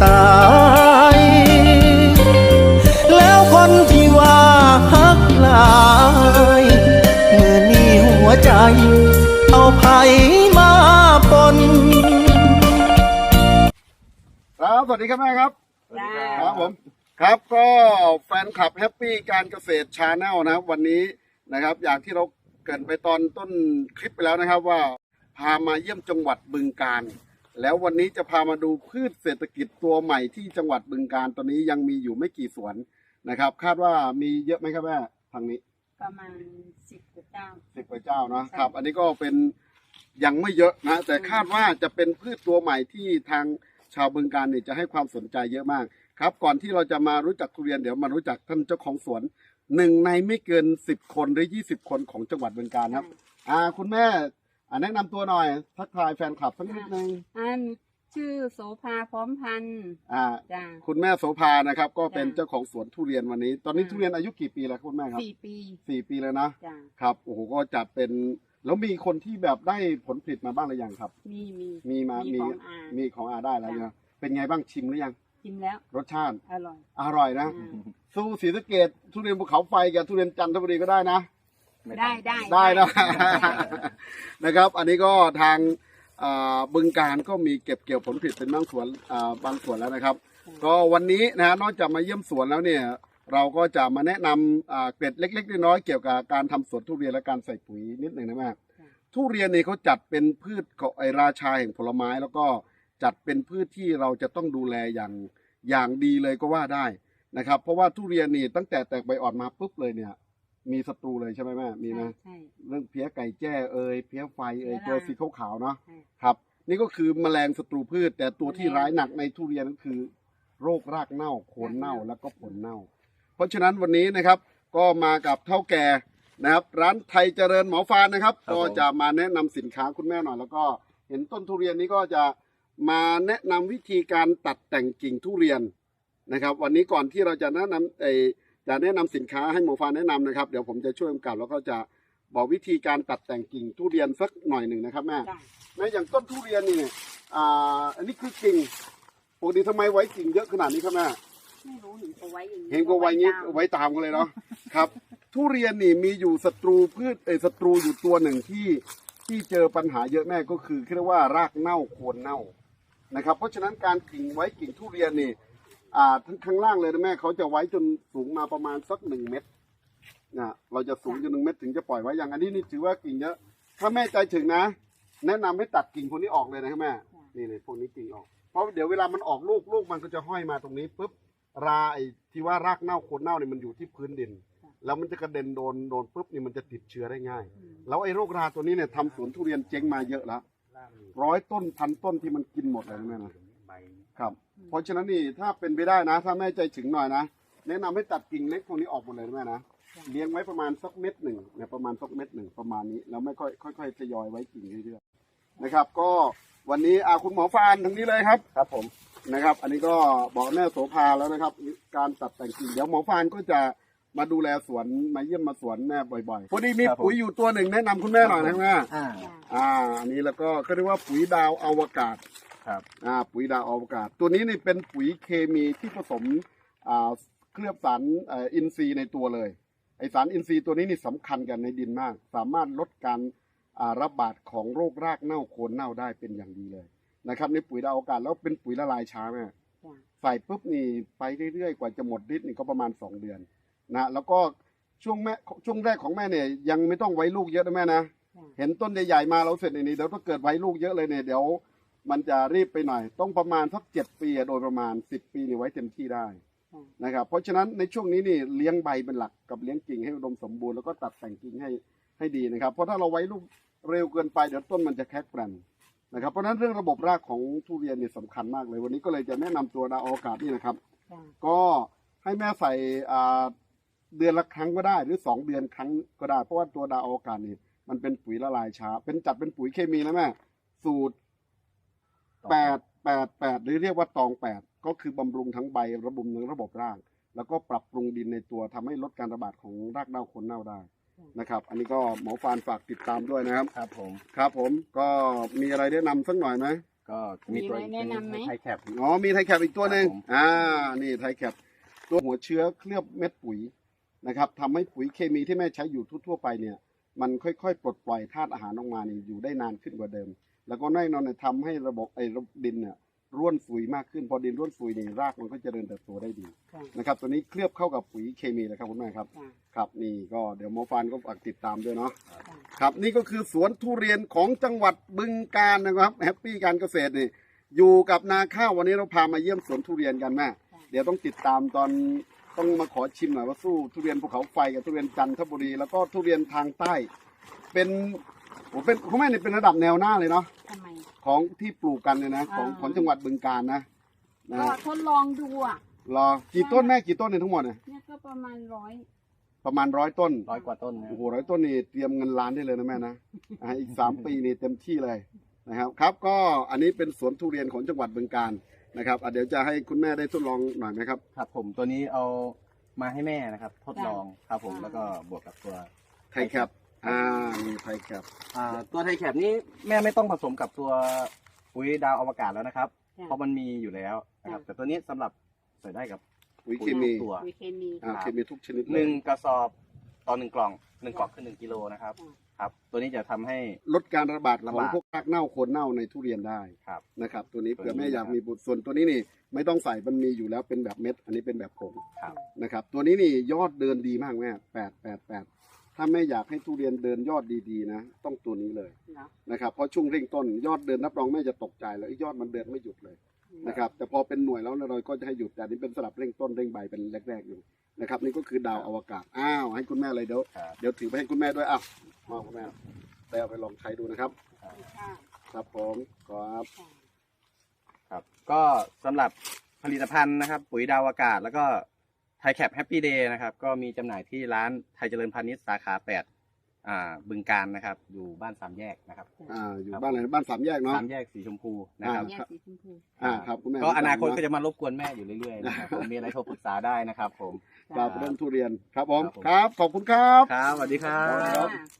สาย แล้วคนที่ว่าฮักหลายเมื่อนี้หัวใจ เอาไผมาปน ครับสวัสดีครับแม่ครับจ้าครับผมครับก็แฟนคลับแฮปปี้การเกษตรชาแนลนะครับ วันนี้นะครับ อย่างที่เราเกรินไปตอนต้นคลิปไปแล้วนะครับว่า พามาเยี่ยมจังหวัดบึงการ แล้ววันนี้จะพามาดูพืชเศรษฐกิจตัวใหม่ที่จังหวัดบึงการตอนนี้ยังมีอยู่ไม่กี่สวนนะครับ คาดว่ามีเยอะไหมครับแม่ทางนี้ประมาณสิบกว่าเจ้าสิบกว่าเจ้าเนอะใช่ครับ อันนี้ก็เป็นยังไม่เยอะนะ แต่คาดว่าจะเป็นพืชตัวใหม่ที่ทางชาวบึงการเนี่ยจะให้ความสนใจเยอะมากครับ ก่อนที่เราจะมารู้จักทุเรียนเดี๋ยวมารู้จักท่านเจ้าของสวนหนึ่งในไม่เกินสิบคนหรือยี่สิบคนของจังหวัดบึงการครับ อ่าคุณแม่ อ่าแนะนำตัวหน่อย ทักทายแฟนคลับสักนิดนึงอันชื่อโสภาพร้อมพันธ์อ่า จ้าคุณแม่โสภานะครับ ก็เป็นจ้ะ เจ้าของสวนทุเรียนวันนี้ ตอนนี้จ้ะทุเรียนอายุกี่ปีแล้วคุณแม่ครับสี่ปีสี่ปีแล้วนะจ้าครับโอ้โหก็จัดเป็นแล้วมีคนที่แบบได้ผลผลิตมาบ้างหรือยังครับ มีมีมีมามีมีของอามีของอาได้แล้วจ้ะเนี่ยเป็นไงบ้างชิมหรือยังชิมแล้ว รสชาติอร่อย อร่อยนะอ่าสู้ศรีสะเกดทุเรียนภูเขาไฟกับทุเรียนจันทบุรีก็ได้นะ ได้ได้ได้นะนะครับ อันนี้ก็ทางอ่าบึงการก็มีเก็บเกี่ยวผลผลิตเป็นบางส่วนอ่าบางส่วนแล้วนะครับ ก็วันนี้นะฮะนอกจากมาเยี่ยมสวนแล้วเนี่ยเราก็จะมาแนะนำอ่าเกร็ดเล็ก ๆ น้อยๆเกี่ยวกับการทำสวนทุเรียนและการใส่ปุ๋ยนิดหนึ่งนะแม่ทุเรียนนี่เขาจัดเป็นพืชของไอราชาแห่งผลไม้ แล้วก็จัดเป็นพืชที่เราจะต้องดูแลอย่างอย่างดีเลยก็ว่าได้นะครับ เพราะว่าทุเรียนนี่ตั้งแต่แตกใบอ่อนมาปุ๊บเลยเนี่ย มีศัตรูเลยใช่ไหมแม่มีไหมใช่ เรื่องเพี้ยไก่แจ้เอยเพี้ยไฟเอยเพี้ตัยวรา สีขาวๆเนาะใช่ครับ นี่ก็คือแมลงศัตรูพืช แต่ตัวที่แมลงร้ายหนักในทุเรียนก็คือ โรครากเน่าโคนเน่าแล้วก็ผลเน่า เพราะฉะนั้นวันนี้นะครับก็มากับเท่าแก่นะครับ ร้านไทยเจริญหมอฟานนะครับ ครับก็ผมจะมาแนะนำสินค้าคุณแม่หน่อย แล้วก็เห็นต้นทุเรียนนี้ก็จะมาแนะนำวิธีการตัดแต่งกิ่งทุเรียนนะครับ วันนี้ก่อนที่เราจะแนะนำเออ จะแนะนำสินค้าให้หมอฟานแนะนำนะครับ เดี๋ยวผมจะช่วยกำกับแล้วก็จะบอกวิธีการตัดแต่งกิ่งทุเรียนสักหน่อยหนึ่งนะครับแม่จ้าแม่อย่างต้นทุเรียนนี่อ่าอันนี้คือกิ่งปกติทำไมไว้กิ่งเยอะขนาดนี้ครับแม่ไม่รู้เห็นเขาไว้อย่างนี้เห็นก็ไว้งี้ตามไว้ตามกันเลยเนาะครับ ทุเรียนนี่มีอยู่ศัตรูพืชเออศัตรูอยู่ตัวหนึ่งที่ที่เจอปัญหาเยอะแม่ก็คือเรียกว่ารากเน่าโคนเน่านะครับ เพราะฉะนั้นการกิ่งไว้กิ่งทุเรียนนี่ อ่าทั้งข้างล่างเลยนะแม่เขาจะไว้จนสูงมาประมาณสักหนึ่งเมตรนะเราจะสูงจนหนึ่งเมตรถึงจะปล่อยไว้อย่างอันนี้นี่ถือว่ากิ่งเยอะ ถ้าแม่ใจถึงนะ แนะนำให้ตัดกิ่งพวกนี้ออกเลยนะครับแม่นี่เลยพวกนี้กิ่งออก เพราะเดี๋ยวเวลามันออกลูกลูกมันก็จะห้อยมาตรงนี้ปุ๊บราไอ้ที่ว่ารากเน่าโคนเน่าเนี่ยมันอยู่ที่พื้นดิน แล้วมันจะกระเด็นโดนโดนปุ๊บนี่มันจะติดเชื้อได้ง่ายอืมแล้วไอ้โรคราตัวนี้เนี่ยทำสวนทุเรียนเจ๊งมาเยอะแล้วร้อยต้นพันต้นที่มันกินหมดเลยนะแม่นะครับ เพราะฉะนั้นนี่ถ้าเป็นไปได้นะ ถ้าแม่ใจถึงหน่อยนะแนะนำให้ตัดกิ่งเล็กพวกนี้ออกหมดเลยนะแม่นะเลี้ยงไว้ประมาณสักเม็ดหนึ่งเนี่ยประมาณสักเม็ดหนึ่งประมาณนี้แล้วไม่ค่อยค่อยๆทยอยไว้กิ่งเรื่อยๆนะครับ ก็วันนี้อาคุณหมอฟานทางนี้เลยครับครับผมนะครับ อันนี้ก็บอกแม่โสภาแล้วนะครับ การตัดแต่งกิ่งเดี๋ยวหมอฟานก็จะมาดูแลสวนมาเยี่ยมมาสวนแม่บ่อยๆพอดีมีครับผมปุ๋ยอยู่ตัวหนึ่งแนะนำคุณแม่หน่อยนะแม่อ่าจ้าอ่าอันนี้แล้วก็ก็เรียกว่าปุ๋ยดาวอวกาศ ครับอ่าปุ๋ยดาวอวกาศ ตัวนี้นี่เป็นปุ๋ยเคมีที่ผสมอ่าเคลือบสารเอ่ออินทรีย์ในตัวเลยไอสารอินทรีย์ตัวนี้นี่สำคัญกันในดินมาก สามารถลดการอ่าระบาดของโรครากเน่าโคนเน่าได้เป็นอย่างดีเลยนะครับในปุ๋ยดาวอวกาศแล้วเป็นปุ๋ยละลายช้าแม่จ้าใส่ปุ๊บนี่ไปเรื่อยๆ กว่าจะหมดฤทธิ์นี่ก็ประมาณ 2 เดือนนะแล้วก็ช่วงแม่ช่วงแรกของแม่เนี่ยยังไม่ต้องไว้ลูกเยอะนะแม่นะจ้าเห็นต้นใหญ่ๆมาเราเสร็จในนี้เดี๋ยวถ้าเกิดไว้ลูกเยอะเลยเนี่ยเดี๋ยว มันจะรีบไปหน่อย ต้องประมาณสักเจ็ดปีอะโดยประมาณ10ปีนี่ไว้เต็มที่ได้จ้านะครับ เพราะฉะนั้นในช่วงนี้นี่เลี้ยงใบเป็นหลักกับเลี้ยงกิ่งให้อุดมสมบูรณ์แล้วก็ตัดแต่งกิ่งให้ให้ดีนะครับ เพราะถ้าเราไว้ลูกเร็วเกินไปเดี๋ยวต้นมันจะแคกแปรนนะครับเพราะฉะนั้นเรื่องระบบรากของทุเรียนเนี่ยสำคัญมากเลย วันนี้ก็เลยจะแนะนำตัวดาวอวกาศนี่นะครับจ้าก็ให้แม่ใส่อ่าเดือนละครั้งก็ได้ หรือสองเดือนครั้งก็ได้ เพราะว่าตัวดาวอวกาศนี่มันเป็นปุ๋ยละลายช้า เป็นจัดเป็นปุ๋ยเคมีนะแม่สูตร แปดแปดแปดหรือเรียกว่าตองแปดก็คือบำรุงทั้งใบระบุทั้งระบบราก แล้วก็ปรับปรุงดินในตัวทำให้ลดการระบาดของรากเน่าโคนเน่าได้นะครับ อันนี้ก็หมอฟานฝากติดตามด้วยนะครับ ครับผม ครับผมก็มีอะไรแนะนำสักหน่อยไหมก็มีตัวมีไหมแนะนำไหมไทยแคปอ๋อมีไทยแคปอีกตัวหนึ่งครับผมอ่านี่ไทยแคปตัวหัวเชื้อเคลือบเม็ดปุ๋ยนะครับทำให้ปุ๋ยเคมีที่แม่ใช้อยู่ทั่วๆไปเนี่ย มันค่อยๆ ปลดปล่อยธาตุอาหารออกมานี่อยู่ได้นานขึ้นกว่าเดิม แล้วก็แน่นอนเนี่ยทำให้ระบบไอ้ระบบดินเนี่ยร่วนฝุ่ยมากขึ้น พอดินร่วนฝุ่ยนี่รากมันก็เจริญเติบโตได้ดีค่ะนะครับ ตัวนี้เคลือบเข้ากับปุ๋ยเคมีเลยครับคุณแม่ครับ ค่ะครับนี่ก็เดี๋ยวหมอฟันก็ฝากติดตามด้วยเนาะ ค่ะครับนี่ก็คือสวนทุเรียนของจังหวัดบึงกาฬนะครับแฮปปี้การเกษตรนี่อยู่กับนาข้าววันนี้เราพามาเยี่ยมสวนทุเรียนกันแม่เดี๋ยวต้องติดตามตอนต้องมาขอชิมหน่อยว่าสู้ทุเรียนภูเขาไฟกับทุเรียนจันทบุรี แล้วก็ทุเรียนทางใต้ เป็น ผมเป็นคุณแม่เนี่ยเป็นระดับแนวหน้าเลยเนาะทำไม ของที่ปลูกกันเนี่ยนะของอ่า ของจังหวัดบึงกาฬนะนะก็ทดลองดูอะ รอกี่ต้นแม่กี่ต้นเนี่ยทั้งหมดเนี่ยเนี่ยก็ประมาณร้อยประมาณร้อยต้นร้อยกว่าต้นนะโอ้โหร้อยต้นนี่เตรียมเงินล้านได้เลยนะแม่นะอ่าอีกสามปีนี่เต็มที่เลยนะครับครับก็อันนี้เป็นสวนทุเรียนของจังหวัดบึงกาฬนะครับอะเดี๋ยวจะให้คุณแม่ได้ทดลองหน่อยไหมครับ ครับผมตัวนี้เอามาให้แม่นะครับ ทดลองครับผมแล้วก็บวกกับตัวไทยแคป อ่ามีไทยแคปอ่าตัวไทยแคปนี้แม่ไม่ต้องผสมกับตัวปุ๋ยดาวอวกาศแล้วนะครับค่ะเพราะมันมีอยู่แล้วนะครับค่ะแต่ตัวนี้สำหรับใส่ได้กับปุ๋ยเคมีตัวปุ๋ยเคมี อ่าเคมีทุกชนิดหเลยนึ่งกระสอบต่อหนึ่งกล่องหนึ่งกล่องคือหนึ่งกิโลนะครับอืม ครับ ตัวนี้จะทำให้ ลดการระบาดขระองบาดพวกรากเน่าโคนเน่าในทุเรียนได้ครับ นะครับ ตัวนี้ตัวนี้เผื่อแม่อยากนะครับมีบุตรส่วนตัวนี้นี่ ไม่ต้องใส่มันมีอยู่แล้วเป็นแบบเม็ด อันนี้เป็นแบบผงครับ นะครับ ตัวนี้นี่ยอดเดินดีมากแม่แปดแปดแปด ถ้าแม่อยากให้ทุเรียนเดินยอดดีๆนะ ต้องตัวนี้เลยเนาะนะครับเพราะช่วงเร่งต้นยอดเดินรับรองแม่จะตกใจเลยยอดมันเดินไม่หยุดเลยนะครับแต่พอเป็นหน่วยแล้วเราก็จะให้หยุดแต่อันนี้เป็นสลับเร่งต้นเร่งใบเป็นแรกๆอยู่นะครับนี่ก็คือดาวอวกาศอ้าวให้คุณแม่เลยเดี๋ยวครับเดี๋ยวถือไปให้คุณแม่ด้วยอ้าวมาคุณแม่ได้เอาไปลองใช้ดูนะครับค่ะครับผมครับค่ะครับ ก็สำหรับผลิตภัณฑ์นะครับ ปุ๋ยดาวอากาศแล้วก็ ไทยแคปแฮปปี้เดย์นะครับ ก็มีจำหน่ายที่ร้านไทยเจริญพาณิชย์สาขาแปดอ่าบึงการนะครับ อยู่บ้านสามแยกนะครับอ่าอยู่บ้านไหนบ้านสามแยกเนาะสามแยกสีชมพูนะครับแยกสีชมพูอ่าครับคุณแม่ก็อนาคตก็จะมารบกวนแม่อยู่เรื่อยๆนะครับผมมีอะไรโทรปรึกษาได้นะครับ ผมครับเรื่องทุเรียนครับผมครับผมครับขอบคุณครับครับสวัสดีครัครับบค่ะ